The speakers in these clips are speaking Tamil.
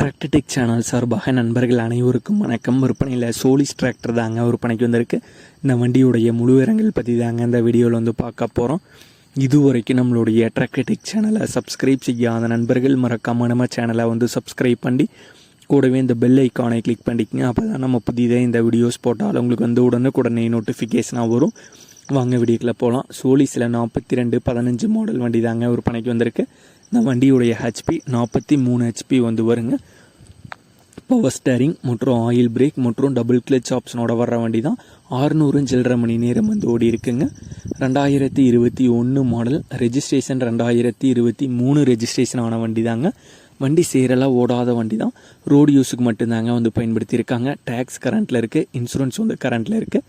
டிராக்டர்டெக் சேனல் சார்பாக நண்பர்கள் அனைவருக்கும் வணக்கம். விற்பனையில் சோலிஸ் டிராக்டர் தாங்க விற்பனைக்கு வந்திருக்கு. இந்த வண்டியுடைய முழு விவரங்கள் பற்றி தாங்க இந்த வீடியோவில் வந்து பார்க்க போகிறோம் இது வரைக்கும் நம்மளுடைய டிராக்டர்டெக் சேனலை சப்ஸ்கிரைப் செய்யாத நண்பர்கள் மறக்காம நம்ம சேனலை வந்து சப்ஸ்கிரைப் பண்ணி கூடவே இந்த பெல் ஐக்கானை கிளிக் பண்ணிக்கங்க. அப்போ தான் நம்ம புதிதாக இந்த வீடியோஸ் போட்டால் உங்களுக்கு வந்து உடனுக்குடனே நோட்டிஃபிகேஷனாக வரும். வாங்க வீடியோக்கில் போகலாம் சோலிஸில் நாற்பத்தி ரெண்டு பதினஞ்சு மாடல் வண்டி தாங்க விற்பனைக்கு வந்திருக்கு. இந்த வண்டியுடைய ஹெச்பி நாற்பத்தி மூணு ஹெச்பி வந்து வருங்க. பவர் ஸ்டேரிங் மற்றும் ஆயில் பிரேக் மற்றும் டபுள் கிளச் ஆப்ஷனோட வர்ற வண்டி தான் ஆறுநூறு சில்லற மணி நேரம் வந்து ஓடி இருக்குங்க. ரெண்டாயிரத்தி இருபத்தி ஒன்று மாடல் ரெஜிஸ்ட்ரேஷன் ரெண்டாயிரத்தி இருபத்தி மூணு ரெஜிஸ்ட்ரேஷன் ஆன வண்டி தாங்க வண்டி சேரெல்லாம் ஓடாத வண்டி தான் ரோடு யூஸுக்கு மட்டும்தாங்க வந்து பயன்படுத்தியிருக்காங்க. டேக்ஸ் கரண்ட்டில் இருக்குது இன்சூரன்ஸ் வந்து கரண்ட்டில் இருக்குது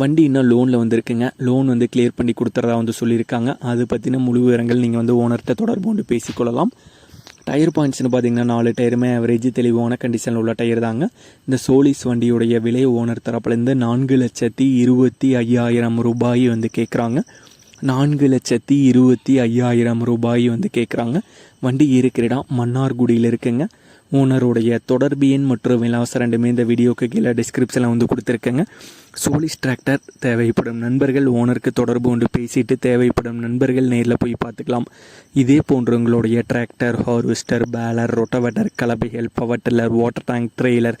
வண்டி இன்னும் லோனில் வந்துருக்குங்க. லோன் வந்து கிளியர் பண்ணி கொடுத்துறதா வந்து சொல்லியிருக்காங்க. அது பற்றின முழு விவரங்கள் நீங்கள் வந்து ஓனர்கிட்ட தொடர்பு கொண்டு பேசிக்கொள்ளலாம். டயர் பாயிண்ட்ஸ்னு பார்த்தீங்கன்னா நாலு டயருமே ஆவரேஜ் தெளிவான கண்டிஷனில் உள்ள டயர் தாங்க. இந்த சோலிஸ் வண்டியுடைய விலை ஓனர் தரப்புலேருந்து நான்கு லட்சத்தி இருபத்தி ஐயாயிரம் ரூபாய் வந்து கேட்குறாங்க நான்கு லட்சத்தி இருபத்தி ஐயாயிரம் ரூபாய் வந்து கேட்குறாங்க வண்டி இருக்கிற இடம் மன்னார்குடியில் இருக்குங்க. ஓனருடைய தொடர்பு எண் மற்றும் விலாசம் ரெண்டுமே இந்த வீடியோக்கு கீழே டிஸ்கிரிப்ஷனில் வந்து கொடுத்துருக்கேங்க. சோலிஸ் டிராக்டர் தேவைப்படும் நண்பர்கள் ஓனருக்கு தொடர்பு கொண்டு பேசிட்டு தேவைப்படும் நண்பர்கள் நேரில் போய் பார்த்துக்கலாம். இதே போன்று உங்களுடைய tractor harvester baler rotavator கலபைகள் power tiller water tank trailer